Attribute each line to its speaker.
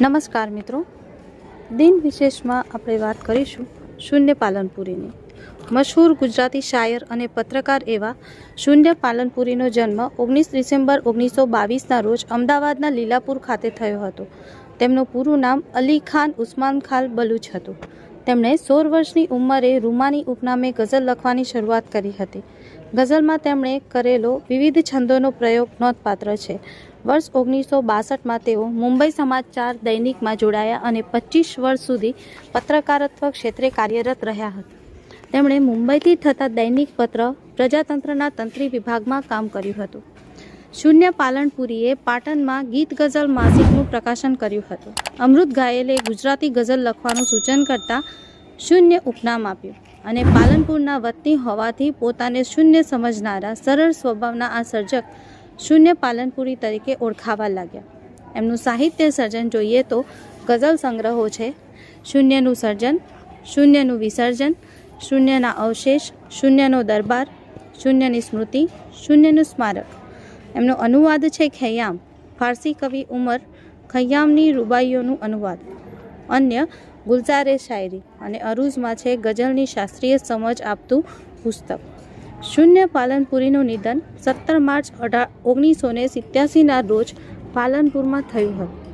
Speaker 1: નમસ્કાર મિત્રો. દિન વિશેષમાં આપણે વાત કરીશું શૂન્ય પાલનપુરીની. મશહૂર ગુજરાતી શાયર અને પત્રકાર એવા શૂન્ય પાલનપુરીનો જન્મ ઓગણીસ ડિસેમ્બર ઓગણીસો બાવીસના રોજ અમદાવાદના લીલાપુર ખાતે થયો હતો. તેમનું પૂરું નામ અલી ખાન ઉસ્માન ખાન બલુચ હતું. તેમણે સોળ વર્ષની ઉંમરે રૂમાની ઉપનામે ગઝલ લખવાની શરૂઆત કરી હતી. ગઝલમાં તેમણે કરેલો વિવિધ છંદોનો પ્રયોગ નોંધપાત્ર છે. વર્ષ ઓગણીસો બાસઠમાં તેઓ મુંબઈ સમાચાર દૈનિકમાં જોડાયા અને પચીસ વર્ષ સુધી પત્રકારત્વ ક્ષેત્રે કાર્યરત રહ્યા હતા. તેમણે મુંબઈથી થતા દૈનિક પત્ર પ્રજાતંત્રના તંત્રી વિભાગમાં કામ કર્યું હતું. શૂન્ય પાલનપુરીએ પાટણમાં ગીત ગઝલ માસિકનું પ્રકાશન કર્યું હતું. અમૃત ગાયલે ગુજરાતી ગઝલ લખવાનું સૂચન કરતાં શૂન્ય ઉપનામ આપ્યું અને પાલનપુરના વતની હોવાથી પોતાને શૂન્ય સમજનારા, સરળ સ્વભાવના આ સર્જક શૂન્ય પાલનપુરી તરીકે ઓળખાવા લાગ્યા. એમનું સાહિત્ય સર્જન જોઈએ તો ગઝલ સંગ્રહો છે, શૂન્યનું સર્જન, શૂન્યનું વિસર્જન, શૂન્યના અવશેષ, શૂન્યનો દરબાર, શૂન્યની સ્મૃતિ, શૂન્યનું સ્મારક. એમનો અનુવાદ છે ખૈયામ. ફારસી કવિ ઉમર ખૈયામની રૂબાઈઓનું અનુવાદ. અન્ય ગુલઝારે શાયરી અને અરૂઝમાં છે ગઝલની શાસ્ત્રીય સમજ આપતું પુસ્તક. શૂન્ય પાલનપુરીનું નિધન સત્તર માર્ચ અઢાર ઓગણીસો ને સિત્યાસીના રોજ પાલનપુરમાં થયું હતું.